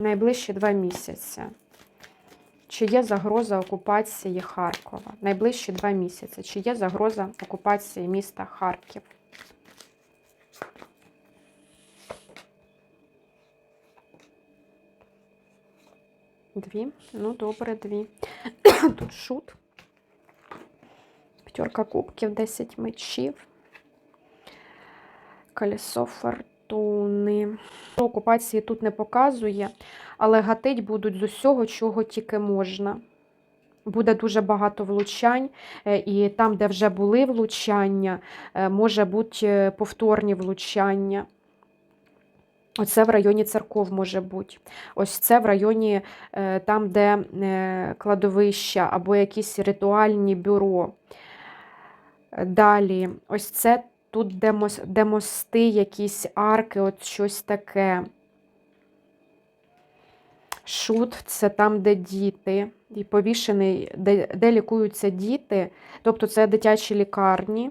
Найближчі два місяці. Чи є загроза окупації Харкова? Найближчі два місяці. Чи є загроза окупації міста Харків? Дві. Ну, добре, дві. Тут шут. П'ятерка кубків, 10 мечів. Колесо фортуни. Окупації тут не показує, але гатить будуть з усього, чого тільки можна. Буде дуже багато влучань, е, і там, де вже були влучання, е, може бути е, повторні влучання. Оце в районі церков може бути. Ось це в районі там, де кладовища або якісь ритуальні бюро. Далі, ось це тут, де, мос, мости, якісь арки, от щось таке. Шут це там, де діти, і повішений, де, де лікуються діти, тобто це дитячі лікарні,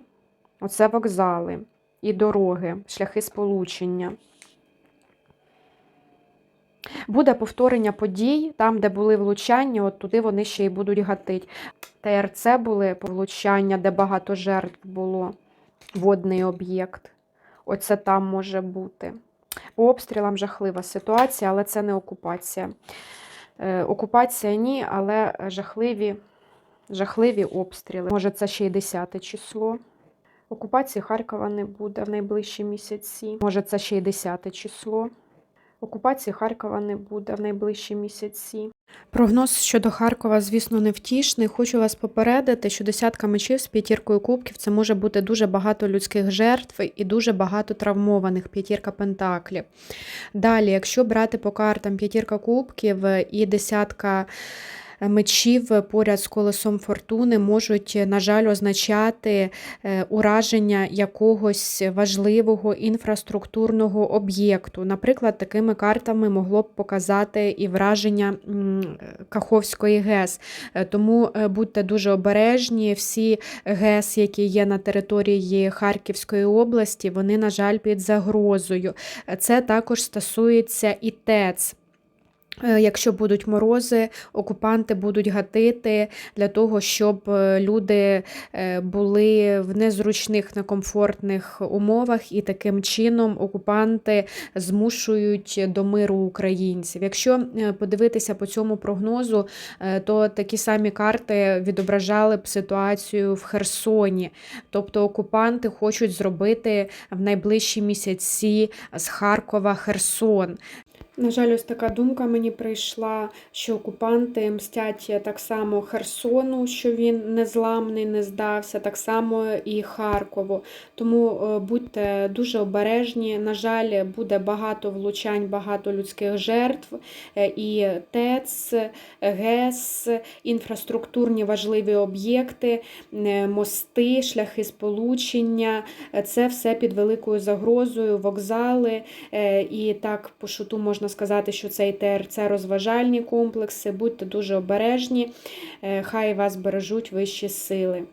оце вокзали і дороги, шляхи сполучення. Буде повторення подій, там, де були влучання, от туди вони ще й будуть гатити. ТРЦ були влучання, де багато жертв було, водний об'єкт. Оце там може бути. По обстрілам жахлива ситуація, але це не окупація. Е, окупація ні, але жахливі, жахливі обстріли. Може, це ще й 10 число. Окупації Харкова не буде в найближчі місяці. Може, це ще й 10 число. Окупації Харкова не буде в найближчі місяці. Прогноз щодо Харкова, звісно, невтішний. Хочу вас попередити, що десятка мечів з п'ятіркою кубків це може бути дуже багато людських жертв і дуже багато травмованих п'ятірка пентаклів. Далі, якщо брати по картам п'ятірка кубків і десятка мечів поряд з колесом фортуни можуть, на жаль, означати е, ураження якогось важливого інфраструктурного об'єкту. Наприклад, такими картами могло б показати і враження Каховської ГЕС. Е, Тому е, будьте дуже обережні. Всі ГЕС, які є на території Харківської області, вони, на жаль, під загрозою. Це також стосується і ТЕЦ. Е, Якщо будуть морози, окупанти будуть гатити для того, щоб е, люди е, були в незручних, некомфортних умовах, і таким чином окупанти змушують до миру українців. Якщо подивитися по цьому прогнозу, то такі самі карти відображали б ситуацію в Херсоні. Тобто окупанти хочуть зробити в найближчі місяці з Харкова Херсон. На жаль, ось така думка мені прийшла, що окупанти мстять так само Херсону, що він незламний, не здався, так само і Харкову. Тому е, будьте дуже обережні. На жаль, буде багато влучань, багато людських жертв. Е, І ТЕЦ, ГЕС, інфраструктурні важливі об'єкти, е, мости, шляхи сполучення. Це все під великою загрозою, вокзали. І так, по шуту можна сказати, що це і ТРЦ розважальні комплекси. Будьте дуже обережні, Е, хай вас бережуть вищі сили.